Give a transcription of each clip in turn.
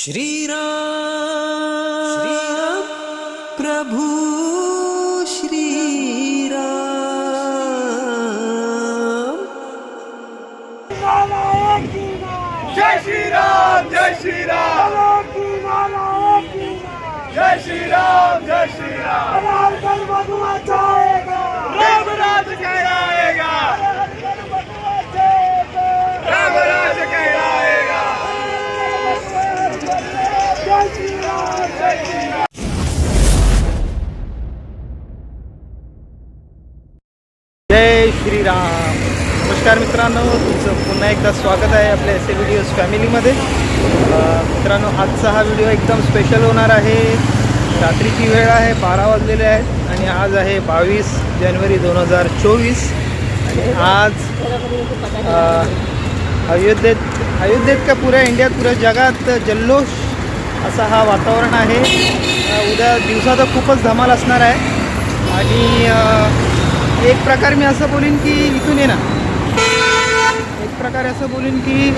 श्रीराम श्रीराम प्रभु श्रीराम जय श्री राम जय श्री श्रीराम. नमस्कार मित्रांनो तुमचं पुन्हा एकदा स्वागत आहे आपल्या एस ए व्हिडिओज फॅमिलीमध्ये मित्रांनो आजचा हा व्हिडिओ एकदम स्पेशल होणार आहे. रात्रीची वेळ आहे बारा वाजलेले आहेत आणि आज आहे बावीस जानेवारी दोन हजार चोवीस. आणि आज अयोध्येत अयोध्येत का पुऱ्या इंडियात पुऱ्या जगात जल्लोष असा हा वातावरण आहे. उद्या दिवसाचा खूपच धमाल असणार आहे. आणि एक प्रकार मी असं बोलीन की इथून ये ना. एक प्रकारे असं बोलीन की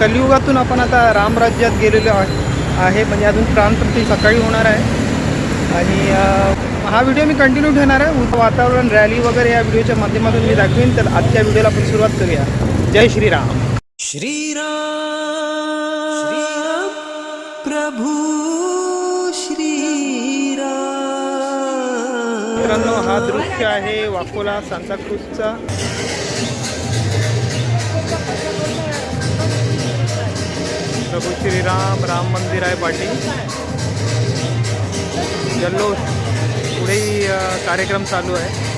कलियुगातून आपण आता रामराज्यात गेलेलो आहे आहे. म्हणजे अजून प्राणप्रती सकाळी होणार आहे. आणि हा व्हिडिओ मी कंटिन्यू ठेवणार आहे. वातावरण रॅली वगैरे या व्हिडिओच्या माध्यमातून मी दाखवीन. तर आजच्या व्हिडिओला आपण सुरुवात करूया. जय श्रीराम. श्रीराम. हा आहे वाकोला सांताक्रूजचा प्रभू श्रीराम राम मंदिर आहे पाटी. जल्लोष. पुढेही कार्यक्रम चालू आहे.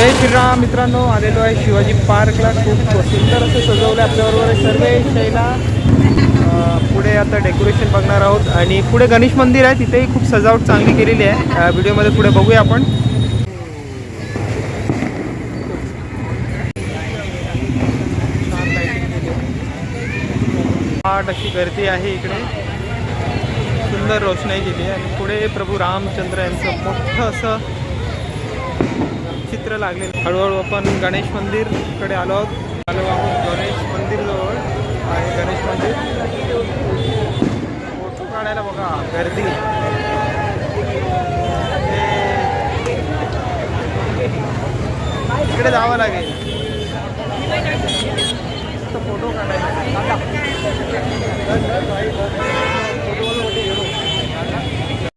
जय श्रीराम मित्रांनो आलेलो आहे शिवाजी पार्कला. खूप सुंदर असं सजवलं आहे आपल्याबरोबर सर्व शैला. पुढे आता डेकोरेशन बघणार आहोत. आणि पुढे गणेश मंदिर आहे तिथेही खूप सजावट चांगली केलेली आहे. व्हिडिओमध्ये पुढे बघूया आपण. आठ अशी गर्दी आहे इकडे. सुंदर रोषणाई केली आहे. आणि पुढे प्रभू रामचंद्र यांचं मोठं असं चित्र लागले. हळूहळू आपण गणेश मंदिरकडे आलो आहोत. आलो आहोत गणेश मंदिर जवळ गणेश मंदिर. फोटो काढायला बघा गर्दी. इकडे जावं लागेल. फोटो काढायला.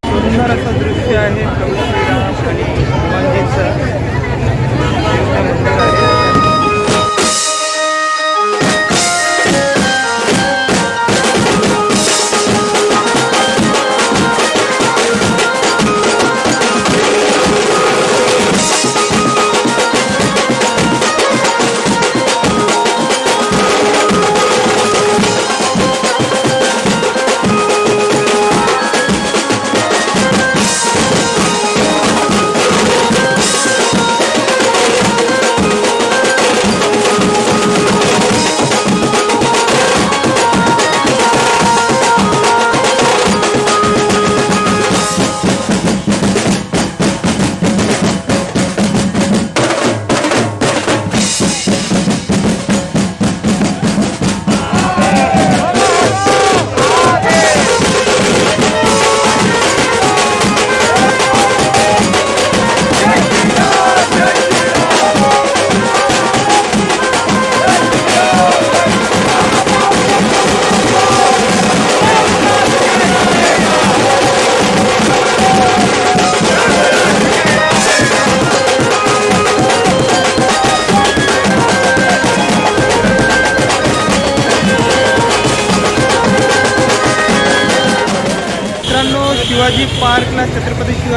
सुंदर असं दृश्य आहे.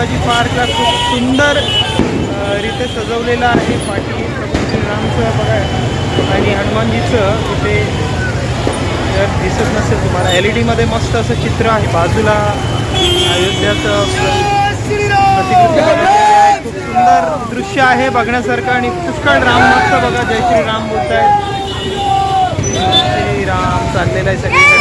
शिवाजी पार्कला खूप सुंदर रीते सजवलेलं आहे. पाठी प्रभू श्रीरामचं बघा. आणि हनुमानजीचं इथे जर दिसत नसेल तुम्हाला. एल ई डीमध्ये मस्त असं चित्र आहे. बाजूला अयोध्याचं खूप सुंदर दृश्य आहे बघण्यासारखं. आणि पुष्कळ राम मस्त बघा. जय श्रीराम बोलत आहेत श्रीराम चाललेलं आहे सगळीकडे.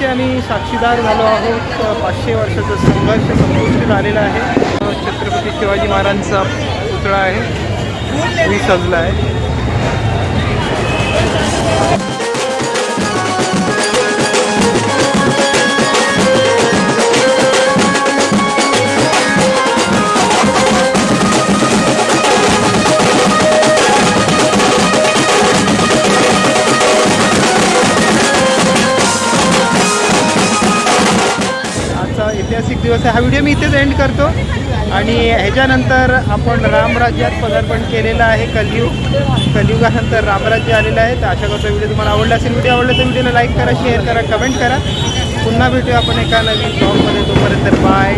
संघर्षाचे आम्ही साक्षीदार झालो आहोत. पाचशे वर्षाचा संघर्ष संपुष्टीत झालेला आहे. छत्रपती शिवाजी महाराजांचा पुतळा आहे. मी सजला आहे. तर हा व्हिडिओ मी इथेच एंड करतो. आणि ह्याच्यानंतर आपण रामराज्यात पदार्पण केलेलं आहे कलयुग. कलियुगानंतर रामराज्य आलेलं आहे. तर अशा करतो व्हिडिओ तुम्हाला आवडला असेल व्हिडिओ आवडला तर व्हिडिओला लाईक करा शेअर करा कमेंट करा. पुन्हा भेटूया आपण एका नवीन ब्लॉगमध्ये तोपर्यंत बाय